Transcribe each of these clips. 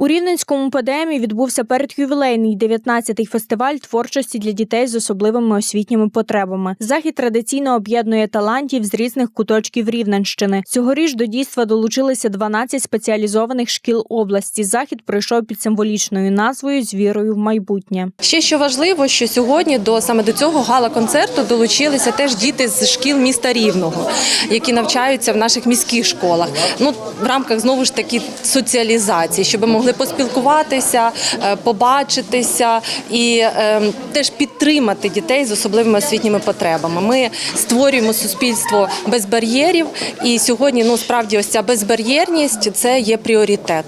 У Рівненському ПДМі відбувся передювілейний 19-й фестиваль творчості для дітей з особливими освітніми потребами. Захід традиційно об'єднує талантів з різних куточків Рівненщини. Цьогоріч до дійства долучилися 12 спеціалізованих шкіл області. Захід пройшов під символічною назвою з вірою в майбутнє. Ще що важливо, що сьогодні до саме до цього гала-концерту долучилися теж діти з шкіл міста Рівного, які навчаються в наших міських школах. Ну в рамках знову ж таки соціалізації, щоб могли поспілкуватися, е, побачитися і е, теж підтримати дітей з особливими освітніми потребами. Ми створюємо суспільство без бар'єрів, і сьогодні ну справді ось ця безбар'єрність це є пріоритет.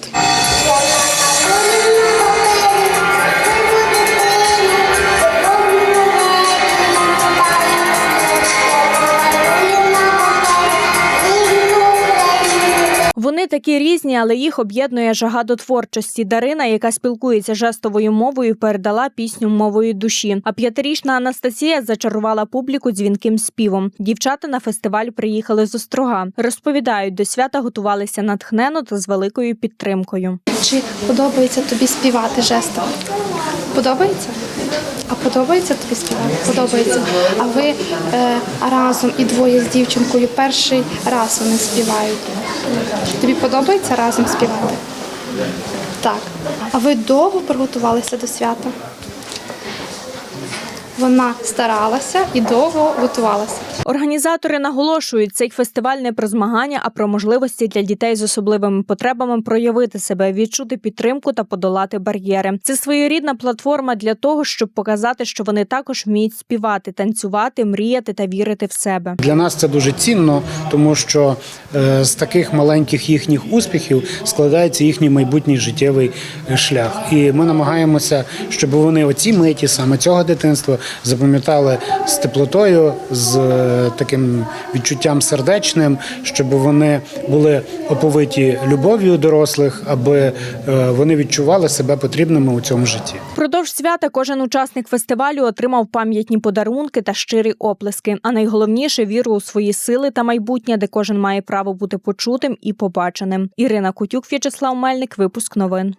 Вони такі різні, але їх об'єднує жага до творчості. Дарина, яка спілкується жестовою мовою, передала пісню мовою душі. А п'ятирічна Анастасія зачарувала публіку дзвінким співом. Дівчата на фестиваль приїхали з острога. Розповідають, до свята готувалися натхнено та з великою підтримкою. Чи подобається тобі співати жестом? Подобається? А подобається тобі співати? Подобається. А ви е, разом і двоє з дівчинкою перший раз вони співають. Тобі подобається разом співати? Так. А ви довго приготувалися до свята? Вона старалася і довго готувалася. Організатори наголошують, цей фестиваль не про змагання, а про можливості для дітей з особливими потребами проявити себе, відчути підтримку та подолати бар'єри. Це своєрідна платформа для того, щоб показати, що вони також вміють співати, танцювати, мріяти та вірити в себе. Для нас це дуже цінно, тому що е, з таких маленьких їхніх успіхів складається їхній майбутній життєвий е, шлях. І ми намагаємося, щоб вони оці миті саме цього дитинства запам'ятали з теплотою, з е, таким відчуттям сердечним, щоб вони були оповиті любов'ю дорослих, аби е, вони відчували себе потрібними у цьому житті. Впродовж свята кожен учасник фестивалю отримав пам'ятні подарунки та щирі оплески. А найголовніше віру у свої сили та майбутнє, де кожен має право бути почутим і побаченим. Ірина Кутюк, В'ячеслав Мельник, випуск новин.